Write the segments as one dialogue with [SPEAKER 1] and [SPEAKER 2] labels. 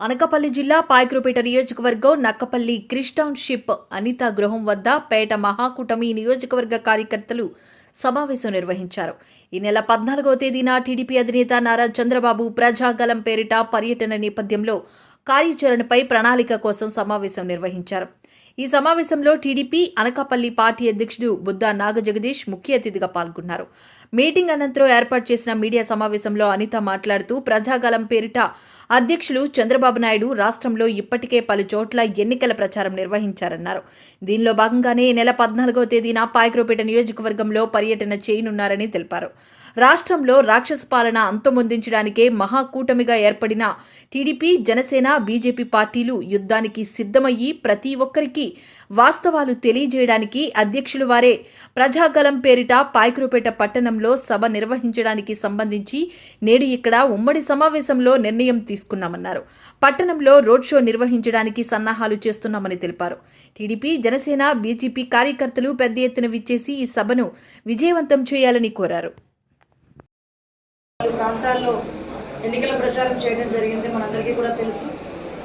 [SPEAKER 1] అనకాపల్లి జిల్లా పాయకురుపేట నియోజకవర్గం నక్కపల్లి క్రిస్టౌన్షిప్ అనిత గృహం వద్ద పేట మహాకూటమి నియోజకవర్గ కార్యకర్తలు సమావేశం నిర్వహించారు. ఈ నెల పద్నాలుగో తేదీన టీడీపీ అధినేత నారా చంద్రబాబు ప్రజాగలం పేరిట పర్యటన నేపథ్యంలో కార్యాచరణపై ప్రణాళిక కోసం సమావేశం నిర్వహించారు. ఈ సమావేశంలో టీడీపీ అనకాపల్లి పార్టీ అధ్యక్షుడు బుద్దా నాగజగదీష్ ముఖ్య అతిథిగా పాల్గొన్నారు. మీటింగ్ అనంతరం ఏర్పాటు చేసిన మీడియా సమావేశంలో అనిత మాట్లాడుతూ ప్రజాగలం పేరిట అధ్యక్షులు చంద్రబాబు నాయుడు రాష్ట్రంలో ఇప్పటికే పలు చోట్ల ఎన్నికల ప్రచారం నిర్వహించారన్నారు. దీనిలో భాగంగానే ఈ నెల పద్నాలుగో తేదీన పాయక్రోపేట నియోజకవర్గంలో పర్యటన చేయనున్నారని తెలిపారు. రాష్ట్రంలో రాక్షస పాలన అంతమొందించడానికే మహాకూటమిగా ఏర్పడిన టీడీపీ జనసేన బీజేపీ పార్టీలు యుద్ధానికి సిద్ధమయ్యి ప్రతి ఒక్కరికి వాస్తవాలు తెలియజేయడానికి అధ్యక్షులు వారే. ప్రజాగలం పేరిట పాయకురుపేట పట్టణంలో సభ నిర్వహించడానికి సంబంధించి నేడు ఇక్కడ ఉమ్మడి సమావేశంలో నిర్ణయం తీసుకున్నామన్నారు. పట్టణంలో రోడ్ షో నిర్వహించడానికి సన్నాహాలు చేస్తున్నామని తెలిపారు. టీడీపీ జనసేన బీజేపీ కార్యకర్తలు పెద్ద ఎత్తున విచ్చేసి ఈ సభను విజయవంతం చేయాలని కోరారు.
[SPEAKER 2] ప్రాంతాల్లో ఎన్నికల ప్రచారం చేయడం జరిగింది మనందరికీ కూడా తెలుసు.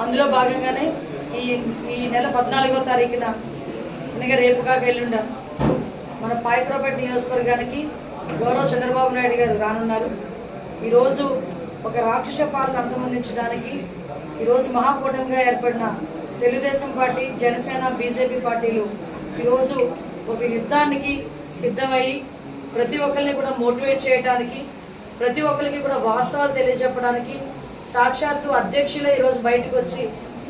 [SPEAKER 2] అందులో భాగంగానే ఈ ఈ నెల పద్నాలుగో తారీఖున అనగా రేపుగా ఎల్లుండ మన పాయకురపేట నియోజకవర్గానికి గౌరవ చంద్రబాబు నాయుడు గారు రానున్నారు. ఈరోజు ఒక రాక్షస పాలన అంతమొందించడానికి ఈరోజు మహాకూటమిగా ఏర్పడిన తెలుగుదేశం పార్టీ జనసేన బీజేపీ పార్టీలు ఈరోజు ఒక యుద్ధానికి సిద్ధమయ్యి ప్రతి ఒక్కరిని కూడా మోటివేట్ చేయడానికి ప్రతి ఒక్కరికి కూడా వాస్తవాలు తెలియజెప్పడానికి సాక్షాత్తు అధ్యక్షులే ఈరోజు బయటకు వచ్చి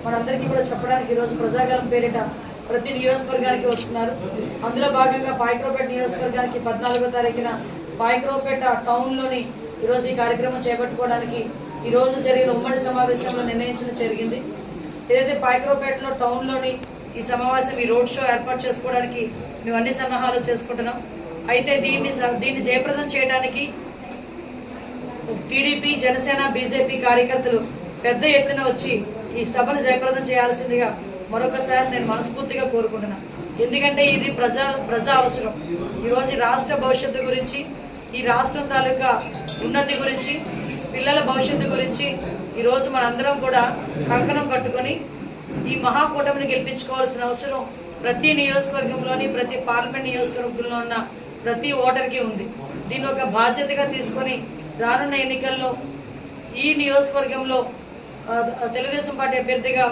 [SPEAKER 2] మనందరికీ కూడా చెప్పడానికి ఈరోజు ప్రజాగలం పేరిట ప్రతి నియోజకవర్గానికి వస్తున్నారు. అందులో భాగంగా పాయకరోపేట నియోజకవర్గానికి పద్నాలుగో తారీఖున పాయకరోపేట టౌన్లోని ఈరోజు ఈ కార్యక్రమం చేపట్టుకోవడానికి ఈరోజు జరిగిన ఉమ్మడి సమావేశంలో నిర్ణయించడం జరిగింది. ఏదైతే పాయకరోపేటలో టౌన్లోని ఈ సమావేశం ఈ రోడ్ షో ఏర్పాటు చేసుకోవడానికి మేము అన్ని సన్నాహాలు చేసుకుంటున్నాం. అయితే దీన్ని స- దీన్ని జయప్రదం చేయడానికి టీడీపీ జనసేన బీజేపీ కార్యకర్తలు పెద్ద ఎత్తున వచ్చి ఈ సభను జయప్రదం చేయాల్సిందిగా మరొకసారి నేను మనస్ఫూర్తిగా కోరుకుంటున్నాను ఎందుకంటే ఇది ప్రజా ప్రజా అవసరం. ఈరోజు రాష్ట్ర భవిష్యత్తు గురించి ఈ రాష్ట్రం తాలూకా ఉన్నతి గురించి పిల్లల భవిష్యత్తు గురించి ఈరోజు మనందరం కూడా కంకణం కట్టుకొని ఈ మహాకూటమిని గెలిపించుకోవాల్సిన అవసరం ప్రతి నియోజకవర్గంలోని ప్రతి పార్లమెంట్ నియోజకవర్గంలో ఉన్న ప్రతి ఓటర్కి ఉంది. దీని ఒక బాధ్యతగా తీసుకొని రానున్న ఎన్నికల్లో ఈ నియోజకవర్గంలో తెలుగుదేశం పార్టీ అభ్యర్థిగా